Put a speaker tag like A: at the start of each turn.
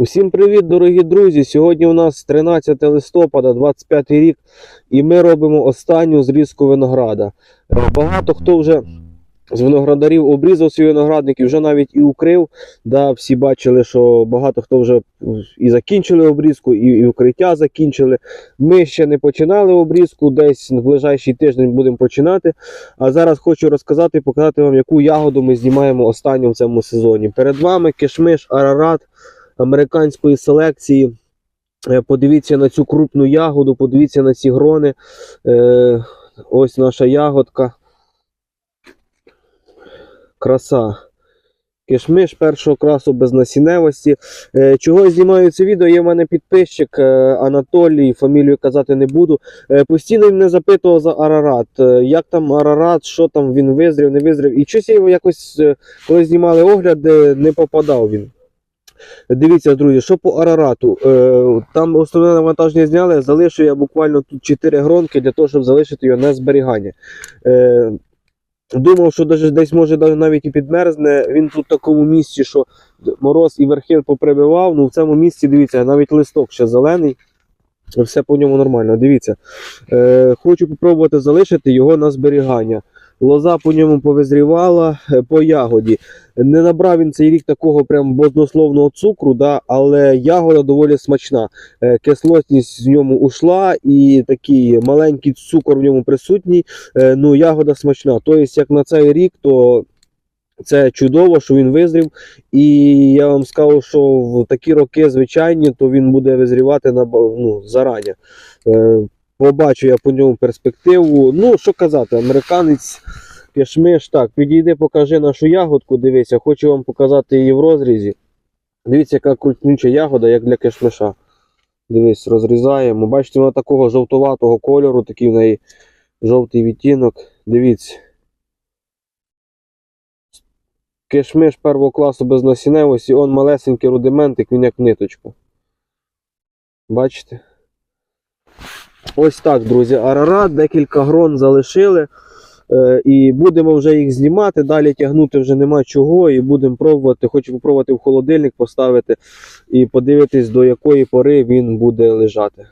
A: Усім привіт, дорогі друзі! Сьогодні у нас 13 листопада, 25 рік, і ми робимо останню зрізку винограда. Е, Багато хто вже з виноградарів обрізав свій виноградник і вже навіть і укрив. Да, всі бачили, що багато хто вже і закінчили обрізку, і, і укриття закінчили. Ми ще не починали обрізку, десь в ближайший тиждень будемо починати. А зараз хочу розказати і показати вам, яку ягоду ми знімаємо останню в цьому сезоні. Перед вами кишмиш Арарат американської селекції. Е, Подивіться на цю крупну ягоду, подивіться на ці грони. Е, Ось наша ягодка. Краса. Кишмиш першого класу без насінневості. Е, Чого я знімаю це відео? Є в мене підписчик Анатолій, фамілію казати не буду. Постійно він мене запитував за Арарат. Як там Арарат, що там він визрів, не визрів. І щось я його якось, коли знімали огляди, не попадав він. Дивіться, друзі, що по Арарату. Е, там основне навантаження зняли, залишив я буквально тут 4 гронки для того, щоб залишити його на зберігання. Е, думав, що десь може навіть і підмерзне. Він тут в такому місці, що мороз і верхи поприбивав. Ну в цьому місці, дивіться, навіть листок ще зелений. Все по ньому нормально. Дивіться. Е, хочу спробувати залишити його на зберігання. Лоза по ньому повизрівала е, по ягоді. Не набрав він цей рік такого прям однословного цукру, да, але ягода доволі смачна. Е, Кислотність в ньому ушла і такий маленький цукор в ньому присутній. Е, Ну, ягода смачна. Тобто, як на цей рік, то це чудово, що він визрів. І я вам скажу, що в такі роки звичайні, то він буде визрівати на ну, зарані. Побачу я по ньому перспективу. Ну, що казати, американець кишмиш. Так, підійди, покажи нашу ягодку. Дивися, хочу вам показати її в розрізі. Дивіться, яка крутнюча ягода, як для кишмиша. Дивись, розрізаємо. Бачите, вона такого жовтуватого кольору, такий в неї жовтий відтінок. Дивіться. Кишмиш первого класу без насінневості, он малесенький рудиментик, він як ниточка. Бачите? Ось так, друзі, арарат, декілька грон залишили. Е, і будемо вже їх знімати. Далі тягнути вже нема чого. І будемо пробувати. Хочу попробувати в холодильник поставити і подивитись, до якої пори він буде лежати.